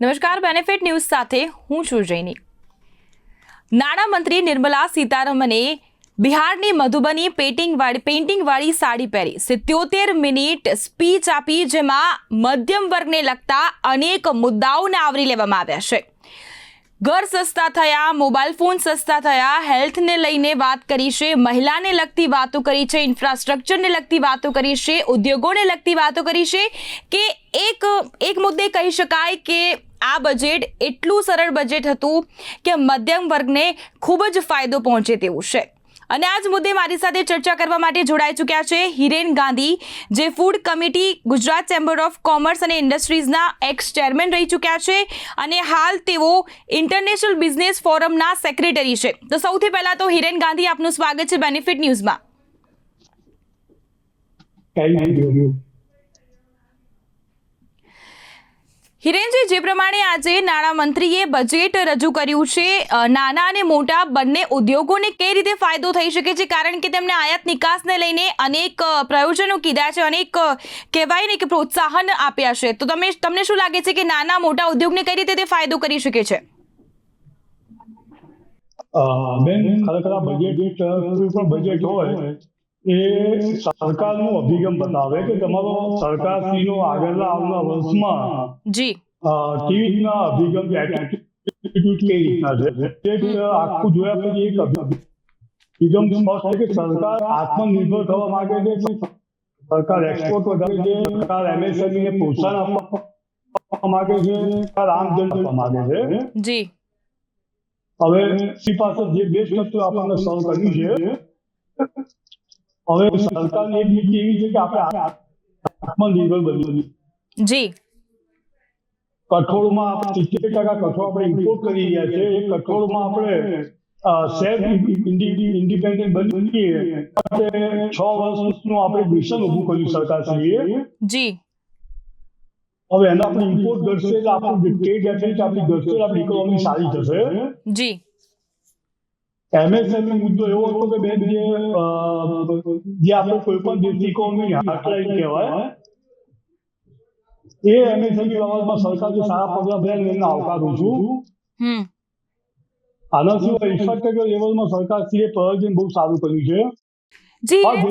નમસ્કાર benefit news સાથે હું છું જૈની. નાણામંત્રી નિર્મલા સીતારમણે બિહારની મધુબની પેઇન્ટિંગવાળી પેઇન્ટિંગવાળી સાડી પહેરી. સિત્યોતેર મિનિટ સ્પીચ આપી, જેમાં મધ્યમ વર્ગને લગતા અનેક મુદ્દાઓને આવરી લેવામાં આવ્યા છે. ઘર સસ્તા થયા મોબાઈલ ફોન સસ્તા થયા હેલ્થને લઈને વાત કરી છે, મહિલાને લગતી વાતો કરી છે ઇન્ફ્રાસ્ટ્રક્ચરને લગતી વાતો કરી છે, ઉદ્યોગોને લગતી વાતો કરી છે, કે એક એક મુદ્દે કહી શકાય કે આ બજેટ એટલું સરળ બજેટ હતું કે મધ્યમ વર્ગને ખૂબ જ ફાયદો પહોંચે તેવું છે. અને આ જ મુદ્દે મારી સાથે ચર્ચા કરવા માટે જોડાઈ ચૂક્યા છે હિરેન ગાંધી, જે food committee Gujarat chamber of commerce અને ઇન્ડસ્ટ્રીઝના એક્સ ચેરમેન રહી ચૂક્યા છે. અને હાલ તેઓ ઇન્ટરનેશનલ બિઝનેસ ફોરમના સેક્રેટરી છે. તો સૌથી પહેલા તો હિરેન ગાંધી, આપનું સ્વાગત છે બેનિફિટ ન્યૂઝમાં થેન્ક યુ હિરેનજી, જે પ્રમાણે આજે નાણામંત્રીએ બજેટ રજૂ કર્યું છે નાના અને મોટા બંને ઉદ્યોગોને કઈ રીતે ફાયદો થઈ શકે છે? કારણ કે તેમણે આયાત નિકાસને લઈને અનેક પ્રયોજનો કીધા છે, અનેક કહેવાય ને કે પ્રોત્સાહન આપ્યા છે. તો તમે, તમને શું લાગે છે કે નાના, મોટા ઉદ્યોગને કઈ રીતે તે ફાયદો કરી શકે છે? બેન, ખરેખર બજેટ બજેટ હોય એ સરકારનો અભિગમ બતાવે કે તમારો સરકારશ્રીનો આગળના આવનાર વર્ષમાં જી. રીતના અભિગમ કે કેવી રીતના છે? એક આખું જોયા પછી એક અભિગમ સ્પષ્ટ કે સરકાર આત્મનિર્ભર થવા માંગે છે સરકાર એક્સપોર્ટ વધારે છે સરકાર એમએસએમઈ ને પ્રોત્સાહન આપવા માંગે છે સરકાર આમ જન આપવા માંગે છે. જી. હવે શ્રી પાસે જે બેસ્ટ તત્વ આપણને સર્વ કર્યું છે હવે સરકારની એક નીતિ એવી છે કે આપણે આત્મનિર્ભર બનવું જી. કઠોળમાં આપણે સિત્તેર ટકા કઠોળ આપણે ઇમ્પોર્ટ કરી રહ્યા છે. એ કઠોળમાં આપણે સેલ્ફ ઇન્ડિપેન્ડન્ટ બનીએ. છ વર્ષનું આપણે મિશન ઊભું કર્યું સરકારશ્રીએ જી. હવે એના આપણે ઇમ્પોર્ટ ઘટશે એટલે આપણું ટ્રેડ ડેફિસિટ આપણી ઘટશે આપણી ઇકોનોમી સારી થશે. જી. એમએસએમઈ મુદ્દો એવો હતો કે બેન જે જે આપણો કોઈ પણ દેશની હાર્ટલાઈન કહેવાય. એ એમએસએમઈ બાબતમાં સરકાર જે સારા પગલાં ભર્યા એમને આવકારું છું. આના સિવાય ઇન્ફ્રાસ્ટ્રક્ચર લેવલમાં સરકારશ્રીએ પ્રયોજન બહુ સારું કર્યું છે. જી છે?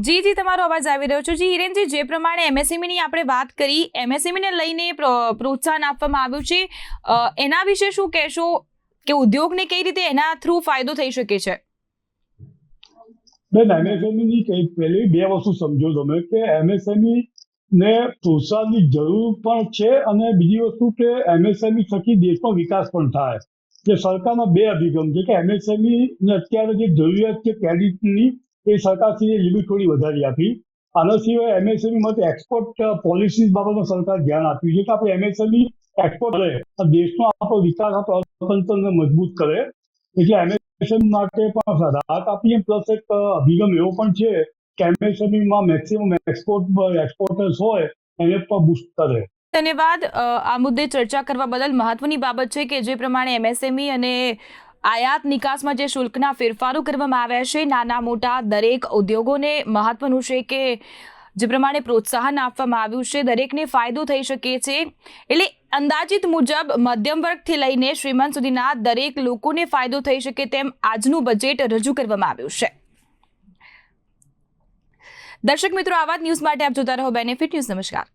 જી જી તમારો અવાજ આવી રહ્યો છે. જી હિરેનજી જે પ્રમાણે એમએસએમઈ ની આપણે વાત કરી એમએસએમઈ ને લઈને પ્રોત્સાહન આપવામાં આવ્યું છે. એના વિશે શું કહેશો? કે ઉદ્યોગને કઈ રીતે એના થ્રુ ફાયદો થઈ શકે છે? બેન એમએસએમઈ ની કઈ પહેલી બે વસ્તુ સમજો તમે કે એમએસએમઈ ને પ્રોત્સાહનની જરૂર પણ છે અને બીજી વસ્તુ કે એમએસએમઈ થકી દેશનો વિકાસ પણ થાય. જે સરકારના બે અભિગમ છે કે એમએસએમઈ ને અત્યારે જે જરૂરિયાત છે ક્રેડિટની એ સરકારશ્રીએ લિમિટ થોડી વધારી આપી. આના સિવાય એમએસએમઈ માટે એક્સપોર્ટ પોલિસી બાબતમાં સરકાર ધ્યાન આપ્યું છે કે આપણે એમએસએમઈ એક્સપોર્ટ કરે દેશનો આપણો વિકાસ, આપણો અર્થતંત્રને મજબૂત કરે. એટલે એમએસએમ માટે પણ રાહત આપીએ, પ્લસ એક અભિગમ એવો પણ છે કે એમએસએમઈમાં મેક્સિમમ એક્સપોર્ટ એક્સપોર્ટર્સ હોય, એને પણ બુસ્ટ કરે. ધન્યવાદ. આ મુદ્દે ચર્ચા કરવા બદલ મહત્વની બાબત છે કે જે પ્રમાણે એમએસએમઈ અને આયાત નિકાસમાં જે શુલ્કના ફેરફારો કરવામાં આવ્યા છે નાના મોટા દરેક ઉદ્યોગોને મહત્વનું છે કે જે પ્રમાણે પ્રોત્સાહન આપવામાં આવ્યું છે, દરેકને ફાયદો થઈ શકે છે. એટલે અંદાજિત મુજબ મધ્યમ વર્ગથી લઈને શ્રીમંત સુધીના દરેક લોકોને ફાયદો થઈ શકે તેમ આજનું બજેટ રજૂ કરવામાં આવ્યું છે. દર્શક મિત્રો, આવા ન્યૂઝ માટે આપ જોતા રહો બેનિફિટ ન્યૂઝ નમસ્કાર.